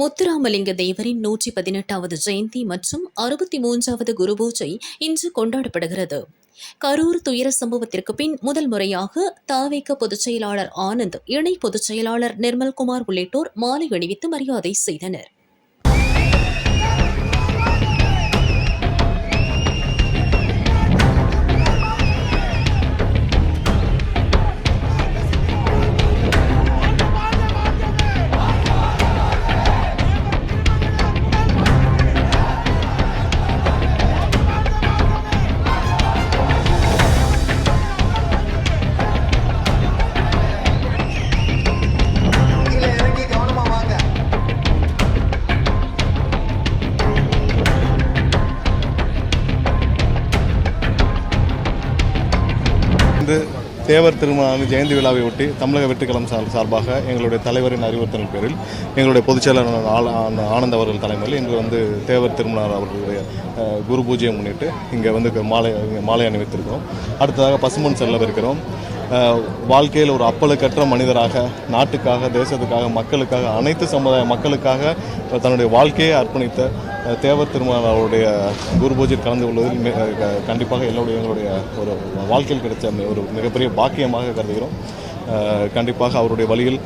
முத்துராமலிங்க தேவரின் நூற்றி பதினெட்டாவது ஜெயந்தி மற்றும் அறுபத்தி மூன்றாவது குரு பூஜை இன்று கொண்டாடப்படுகிறது. கரூர் துயர சம்பவத்திற்கு பின் முதல் முறையாக தாவேக பொதுச் செயலாளர் ஆனந்த் இணை பொதுச் செயலாளர் நிர்மல்குமார் உள்ளிட்டோர் மாலை அணிவித்து மரியாதை செய்தனர். இன்று தேவர் திருமண ஜெயந்தி விழாவை ஒட்டி தமிழக வெற்றிக்கலம் சார் சார்பாக எங்களுடைய தலைவரின் அறிவுறுத்தலின் பேரில் எங்களுடைய பொதுச்செயலாளர் ஆனந்த் அவர்கள் தலைமையில் இன்று வந்து தேவர் திருமணர் அவர்களுடைய குரு பூஜையை முன்னிட்டு இங்கே வந்து மாலை மாலை அணிவித்திருக்கிறோம். அடுத்ததாக பசுமன் செல்லவிருக்கிறோம் வாழ்க்கையில் ஒரு அப்பலுக்கற்ற மனிதராக நாட்டுக்காக தேசத்துக்காக மக்களுக்காக அனைத்து சமுதாய மக்களுக்காக தன்னுடைய வாழ்க்கையை அர்ப்பணித்த தேவர் திருமணர் அவருடைய குரு பூஜையில் கலந்து கொள்வதில் கண்டிப்பாக எங்களுடைய எங்களுடைய ஒரு வாழ்க்கையில் கிடைச்ச ஒரு மிகப்பெரிய பாக்கியமாக கருதுகிறோம். கண்டிப்பாக அவருடைய வழியில்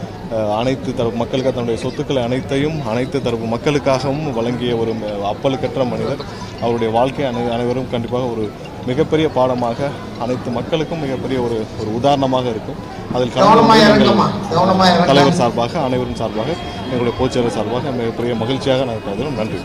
அனைத்து தரப்பு மக்களுக்கு தன்னுடைய சொத்துக்களை அனைத்தையும் அனைத்து தரப்பு மக்களுக்காகவும் வழங்கிய ஒரு அப்பழுக்கற்ற மனிதர். அவருடைய வாழ்க்கை அனை அனைவரும் கண்டிப்பாக ஒரு மிகப்பெரிய பாடமாக அனைத்து மக்களுக்கும் மிகப்பெரிய ஒரு ஒரு உதாரணமாக இருக்கும். அதில் தலைவர் சார்பாக அனைவரும் சார்பாக எங்களுடைய பொதுச்செயலர் சார்பாக மிகப்பெரிய மகிழ்ச்சியாக நாங்கள் கருதுகிறோம். நன்றி.